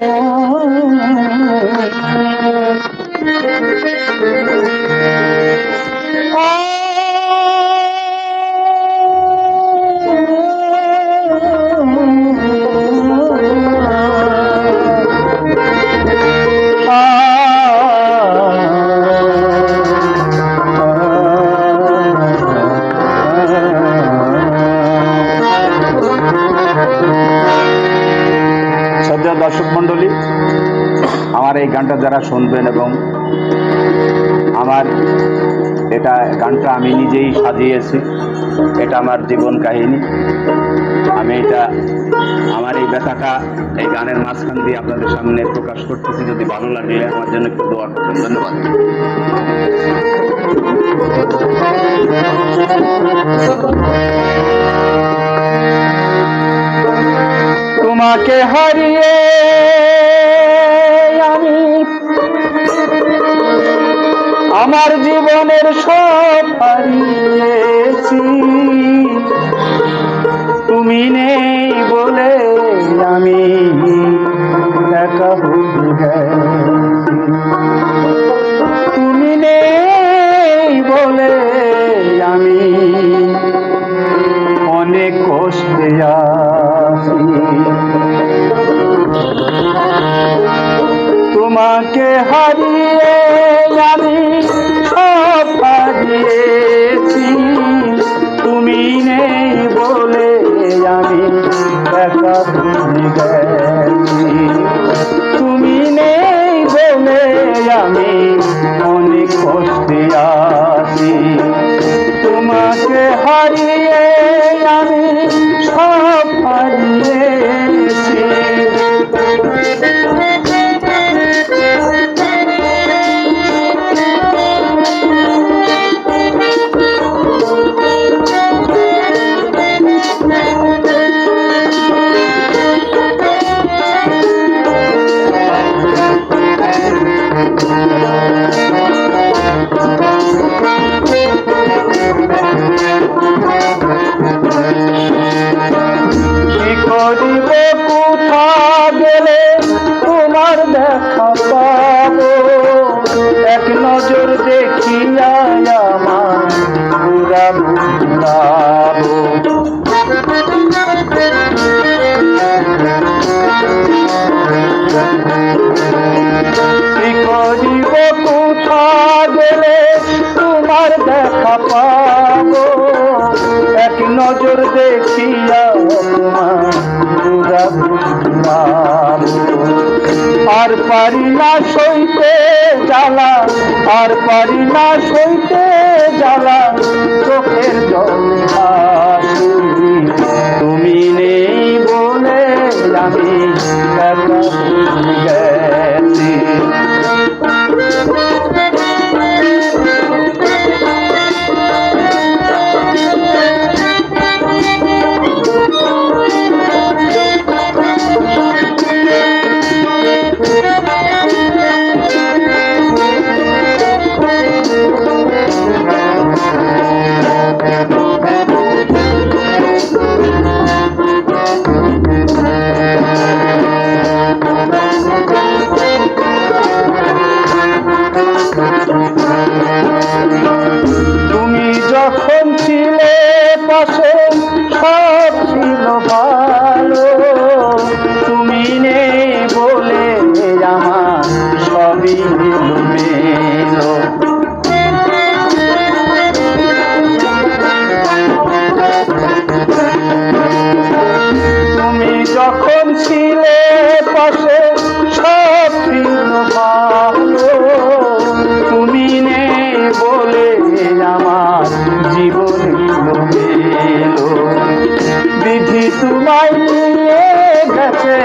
Thank you. শ্রদ্ধেয় দর্শক মণ্ডলী, আমার এই গানটা যারা শুনবেন এবং আমার এটা গানটা আমি নিজেই সাজিয়েছি, এটা আমার জীবন কাহিনী। আমি এটা, আমার এই ব্যথাটা এই গানের মাঝখান দিয়ে আপনাদের সামনে প্রকাশ করতেছি। যদি ভালো লাগে আমার জন্য একটু দোয়া ধন্যবাদ। তোমাকে হারিয়ে আমি। আমার জীবনের সব হারিয়েছি। তুমি নেই বলে আমি একা হয়ে তোমাকে হারিয়ে আমি হারিয়েছি তুমি নেই বলে আমি একা ভুলে গেছি। তুমি নেই বলে আমি অনেক কষ্টে আছি। তোমাকে হারিয়ে তোমার দেখা এক নজর দেখিয়া তোমার আর পারি না সইতে জ্বালা, আর পারি না সইতে জ্বালা, চোখের জল যখন ছিলে পাশে তুমি নে বলে আমার জীবন বিধি তোমায় গেছে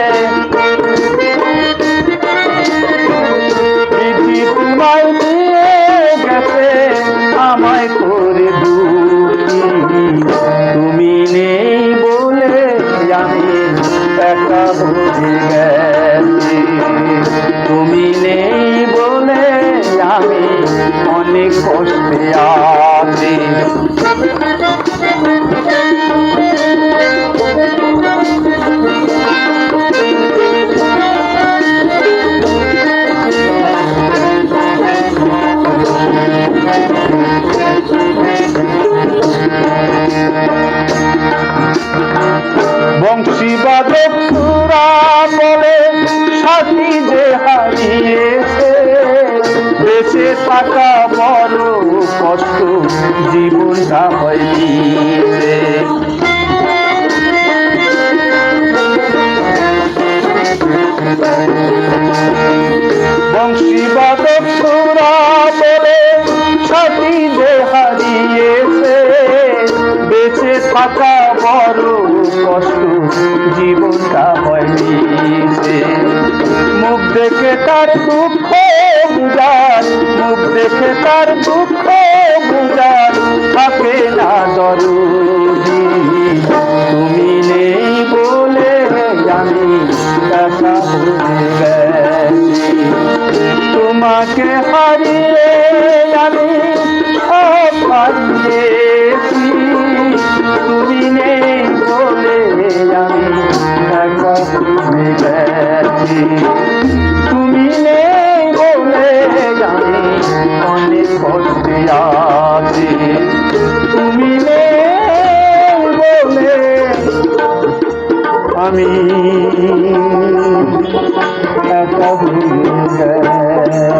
থাকা বড় কষ্ট জীবনটা হয়নি রে। বংশীবাদক তোরা বলে যে হারিয়েছে, বেঁচে থাকা বড় কষ্ট জীবনটা হয়নি মুখ দেখে তার দুঃখ বুঝার মুখ দেখে তার দুঃখ বুঝার থাকে না দরদি তুমি নেই বলে আমি তোমাকে হারিয়ে আমি সব কষ্টে আছি। তুমি বলে আমি হয়ে গেছি